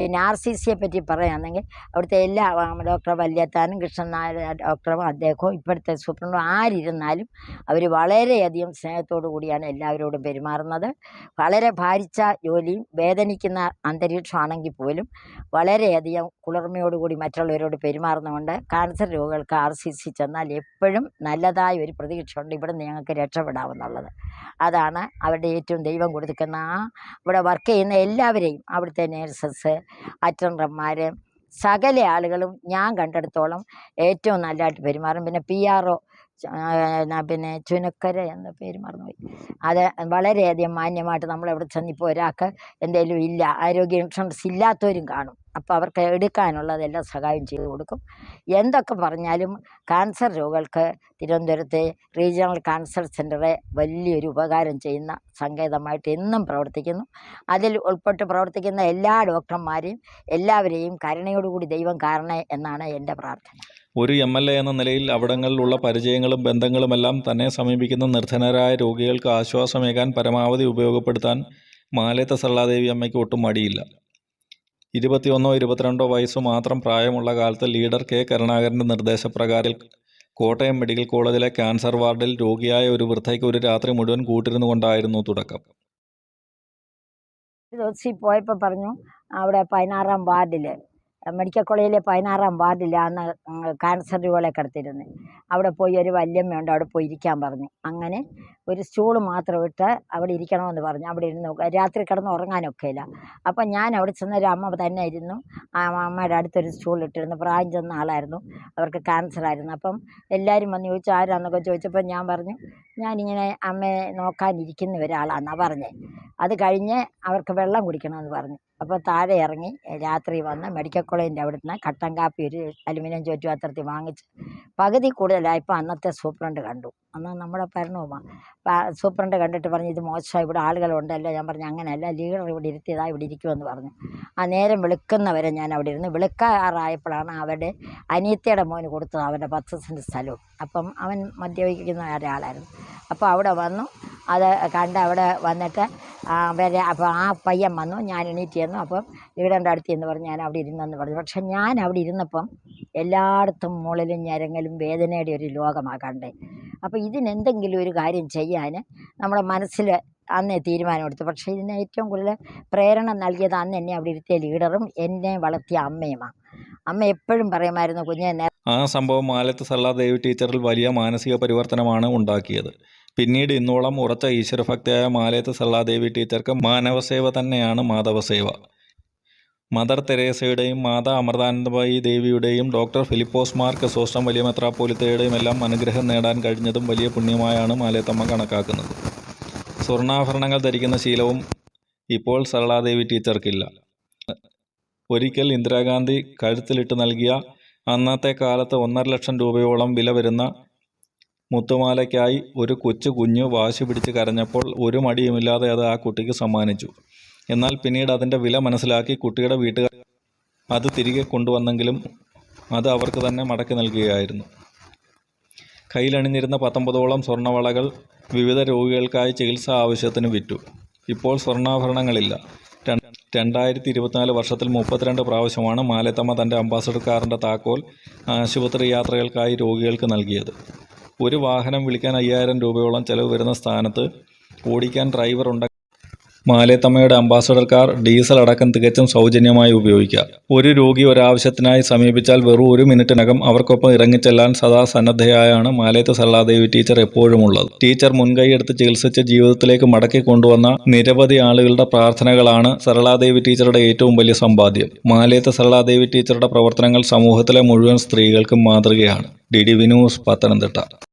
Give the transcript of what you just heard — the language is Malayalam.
പിന്നെ ആർ സി സിയെ പറ്റി പറയുകയാണെങ്കിൽ അവിടുത്തെ എല്ലാ ഡോക്ടർ വല്യത്താനും കൃഷ്ണൻ നായർ ഡോക്ടറും അദ്ദേഹവും ഇപ്പോഴത്തെ സൂപ്രണ്ടും ആരിരുന്നാലും അവർ വളരെയധികം സ്നേഹത്തോടു കൂടിയാണ് എല്ലാവരോടും പെരുമാറുന്നത്. വളരെ ഭാരിച്ച ജോലിയും വേദനിക്കുന്ന അന്തരീക്ഷമാണെങ്കിൽ പോലും വളരെയധികം കുളിർമയോടുകൂടി മറ്റുള്ളവരോട് പെരുമാറുന്നതുകൊണ്ട് കാൻസർ രോഗികൾക്ക് ആർ സി സി ചെന്നാൽ എപ്പോഴും നല്ലതായ ഒരു പ്രതീക്ഷയുണ്ട് ഇവിടെ നിന്ന് ഞങ്ങൾക്ക് രക്ഷപ്പെടാമെന്നുള്ളത്. അതാണ് അവരുടെ ഏറ്റവും ദൈവം കൊടുക്കുന്ന ആ ഇവിടെ വർക്ക് ചെയ്യുന്ന എല്ലാവരെയും അവിടുത്തെ നേഴ്സസ് അറ്റൻഡർമാർ സകല ആളുകളും ഞാൻ കണ്ടെടുത്തോളം ഏറ്റവും നല്ലതായിട്ട് പെരുമാറും. പിന്നെ പി ആർ ഒ പിന്നെ ചുനക്കര എന്ന പേര് മറന്നുപോയി. അത് വളരെയധികം മാന്യമായിട്ട് നമ്മളെവിടെ ചെന്നിപ്പോൾ ഒരാൾക്ക് എന്തെങ്കിലും ഇല്ല ആരോഗ്യ ഇൻഷുറൻസ് ഇല്ലാത്തവരും കാണും. അപ്പോൾ അവർക്ക് എടുക്കാനുള്ളതെല്ലാം സഹായം ചെയ്തു കൊടുക്കും. എന്തൊക്കെ പറഞ്ഞാലും കാൻസർ രോഗികൾക്ക് തിരുവനന്തപുരത്തെ റീജിയണൽ കാൻസർ സെന്ററെ വലിയൊരു ഉപകാരം ചെയ്യുന്ന സങ്കേതമായിട്ട് എന്നും പ്രവർത്തിക്കുന്നു. അതിൽ ഉൾപ്പെട്ട് പ്രവർത്തിക്കുന്ന എല്ലാ ഡോക്ടർമാരെയും എല്ലാവരെയും കരുണയോടുകൂടി ദൈവം കാരണേ എന്നാണ് എന്റെ പ്രാർത്ഥന. ഒരു എം എൽ എ എന്ന നിലയിൽ അവിടങ്ങളിലുള്ള പരിചയങ്ങളും ബന്ധങ്ങളുമെല്ലാം തന്നെ സമീപിക്കുന്ന നിർധനരായ രോഗികൾക്ക് ആശ്വാസമേകാൻ പരമാവധി ഉപയോഗപ്പെടുത്താൻ മാലേത്ത സരളാദേവി അമ്മയ്ക്ക് ഒട്ടും മടിയില്ല. ഇരുപത്തിയൊന്നോ ഇരുപത്തിരണ്ടോ വയസ്സ് മാത്രം പ്രായമുള്ള കാലത്ത് ലീഡർ കെ കരുണാകരന്റെ നിർദ്ദേശപ്രകാരം കോട്ടയം മെഡിക്കൽ കോളേജിലെ ക്യാൻസർ വാർഡിൽ രോഗിയായ ഒരു വൃദ്ധയ്ക്ക് ഒരു രാത്രി മുഴുവൻ കൂട്ടിരുന്നു കൊണ്ടായിരുന്നു തുടക്കം ദിവസം പോയപ്പോൾ പറഞ്ഞു അവിടെ പതിനാറാം വാർഡിൽ മെഡിക്കൽ കോളേജിലെ പതിനാറാം വാർഡിലാണ് ക്യാൻസർ രോഗികളെ കിടത്തിയിരുന്നത് അവിടെ പോയി ഒരു വല്യമ്മയുണ്ട് അവിടെ പോയി ഇരിക്കാൻ പറഞ്ഞു. അങ്ങനെ ഒരു സ്റ്റൂൾ മാത്രം ഇട്ട് അവിടെ ഇരിക്കണമെന്ന് പറഞ്ഞു. അവിടെ ഇരുന്ന് രാത്രി കിടന്ന് ഉറങ്ങാനൊക്കെ ഇല്ല. അപ്പം ഞാൻ അവിടെ ചെന്ന ഒരു അമ്മ തന്നെ ഇരുന്നു. ആ അമ്മയുടെ അടുത്തൊരു സ്റ്റൂൾ ഇട്ടിരുന്നു. പ്രായം ചെന്ന ആളായിരുന്നു. അവർക്ക് ക്യാൻസർ ആയിരുന്നു. അപ്പം എല്ലാവരും വന്ന് ചോദിച്ചു ആരാന്നൊക്കെ ചോദിച്ചപ്പോൾ ഞാൻ പറഞ്ഞു ഞാനിങ്ങനെ അമ്മയെ നോക്കാനിരിക്കുന്ന ഒരാളാണെന്നാണ് പറഞ്ഞത് അത് കഴിഞ്ഞ് അവർക്ക് വെള്ളം കുടിക്കണമെന്ന് പറഞ്ഞു. അപ്പോൾ താഴെ ഇറങ്ങി രാത്രി വന്ന് മെഡിക്കൽ കോളേജിന്റെ അവിടുന്ന് കട്ടൻ കാപ്പി ഒരു അലുമിനിയം ചുറ്റുപാത്രത്തിൽ വാങ്ങിച്ച് പകുതി കൂടുതലായപ്പോൾ അന്നത്തെ സൂപ്രണ്ട് കണ്ടു. അന്ന് നമ്മുടെ പരണവുമ സൂപ്രണ്ട് കണ്ടിട്ട് പറഞ്ഞു ഇത് മോശമായി ഇവിടെ ആളുകളുണ്ടല്ലോ. ഞാൻ പറഞ്ഞു അങ്ങനെയല്ല ലീഡർ ഇവിടെ ഇരുത്തിയതാ ഇവിടെ ഇരിക്കുമെന്ന് പറഞ്ഞു. ആ നേരം വിളിക്കുന്നവരെ ഞാൻ അവിടെ ഇരുന്ന് വിളിക്കാറായപ്പോഴാണ് അവരുടെ അനിയത്തിയുടെ മോന് കൊടുത്തത് അവന്റെ പത്ത് സെന്റ് സ്ഥലവും. അപ്പം അവൻ മദ്യപിക്കുന്ന ഒരാളായിരുന്നു. അപ്പോൾ അവിടെ വന്നു അത് കണ്ട് അവിടെ വന്നിട്ട് വരെ അപ്പോൾ ആ പയ്യൻ വന്നു ഞാൻ എണീറ്റ് ചെന്നു അപ്പം ഇവിടെ അടുത്ത് എന്ന് പറഞ്ഞ് ഞാൻ അവിടെ ഇരുന്നെന്ന് പറഞ്ഞു. പക്ഷെ ഞാൻ അവിടെ ഇരുന്നപ്പം എല്ലായിടത്തും മുകളിലും ഞരങ്ങലും വേദനയുടെ ഒരു ലോകമാണ് കണ്ടേ. അപ്പോൾ ഇതിനെന്തെങ്കിലും ഒരു കാര്യം ചെയ്യാൻ നമ്മുടെ മനസ്സിൽ അന്നേ തീരുമാനമെടുത്തു. പക്ഷേ ഇതിന് ഏറ്റവും കൂടുതൽ പ്രേരണ നൽകിയത് അന്ന് എന്നെ അവിടെ ഇരുത്തിയ ലീഡറും എന്നെ വളർത്തിയ അമ്മയുമാണ് അമ്മ എപ്പോഴും പറയുമായിരുന്നു കുഞ്ഞെ ആ സംഭവം മാലത്ത് ദേവി ടീച്ചറിൽ വലിയ മാനസിക പരിവർത്തനമാണ് ഉണ്ടാക്കിയത്. പിന്നീട് ഇന്നോളം ഉറച്ച ഈശ്വരഭക്തയായ മാലയത്ത് സല്ലാദേവി ടീച്ചർക്ക് മാനവസേവ തന്നെയാണ് മാധവസേവ. മദർ തെരേസയുടെയും മാതാ അമൃതാനന്ദബായി ദേവിയുടെയും ഡോക്ടർ ഫിലിപ്പോസ് മാർ ക്രിസോസ്റ്റം വലിയ മെത്രാപ്പോലിത്തയുടെയും എല്ലാം അനുഗ്രഹം നേടാൻ കഴിഞ്ഞതും വലിയ പുണ്യമായാണ് മാലയത്തമ്മ കണക്കാക്കുന്നത്. സ്വർണാഭരണങ്ങൾ ധരിക്കുന്ന ശീലവും ഇപ്പോൾ സരളാദേവി ടീച്ചർക്കില്ല. ഒരിക്കൽ ഇന്ദിരാഗാന്ധി കഴുത്തിലിട്ട് നൽകിയ അന്നത്തെ കാലത്ത് ഒന്നര ലക്ഷം രൂപയോളം വില വരുന്ന മുത്തുമാലയ്ക്കായി ഒരു കൊച്ചു കുഞ്ഞു വാശി പിടിച്ച് കരഞ്ഞപ്പോൾ ഒരു മടിയുമില്ലാതെ അത് ആ കുട്ടിക്ക് സമ്മാനിച്ചു. എന്നാൽ പിന്നീട് അതിന്റെ വില മനസ്സിലാക്കി കുട്ടിയുടെ വീട്ടുകാർ അത് തിരികെ കൊണ്ടുവന്നെങ്കിലും അത് അവർക്ക് തന്നെ മടക്കി നൽകുകയായിരുന്നു. കയ്യിലണിഞ്ഞിരുന്ന പത്തൊമ്പതോളം സ്വർണവളകൾ വിവിധ രോഗികൾക്കായി ചികിത്സാ ആവശ്യത്തിന് വിറ്റു. ഇപ്പോൾ സ്വർണാഭരണങ്ങളില്ല. രണ്ട് രണ്ടായിരത്തി ഇരുപത്തിനാല് വർഷത്തിൽ മുപ്പത്തിരണ്ട് പ്രാവശ്യമാണ് മാലത്തമ്മ തന്റെ അംബാസഡർ താക്കോൽ ആശുപത്രി യാത്രകൾക്കായി രോഗികൾക്ക് നൽകിയത്. ഒരു വാഹനം വിളിക്കാൻ അയ്യായിരം രൂപയോളം ചെലവ് വരുന്ന സ്ഥാനത്ത് ഓടിക്കാൻ ഡ്രൈവർ ഉണ്ട മാലേത്തമ്മയുടെ അംബാസഡർ കാർ ഡീസൽ അടക്കം തികച്ചും സൗജന്യമായി ഉപയോഗിക്കുക ഒരു രോഗി ഒരാവശ്യത്തിനായി സമീപിച്ചാൽ വെറും ഒരു മിനിറ്റിനകം അവർക്കൊപ്പം ഇറങ്ങിച്ചെല്ലാൻ സദാ സന്നദ്ധയായാണ് മാലേത്ത സല്ലാദേവി ടീച്ചർ എപ്പോഴും ഉള്ളത് ടീച്ചർ മുൻകൈയെടുത്ത് ചികിത്സിച്ച് ജീവിതത്തിലേക്ക് മടക്കി കൊണ്ടുവന്ന നിരവധി ആളുകളുടെ പ്രാർത്ഥനകളാണ് സരളാദേവി ടീച്ചറുടെ ഏറ്റവും വലിയ സമ്പാദ്യം. മാലേത്ത സരളാദേവി ടീച്ചറുടെ പ്രവർത്തനങ്ങൾ സമൂഹത്തിലെ മുഴുവൻ സ്ത്രീകൾക്കും മാതൃകയാണ്. D D Vinus Pathanamthitta.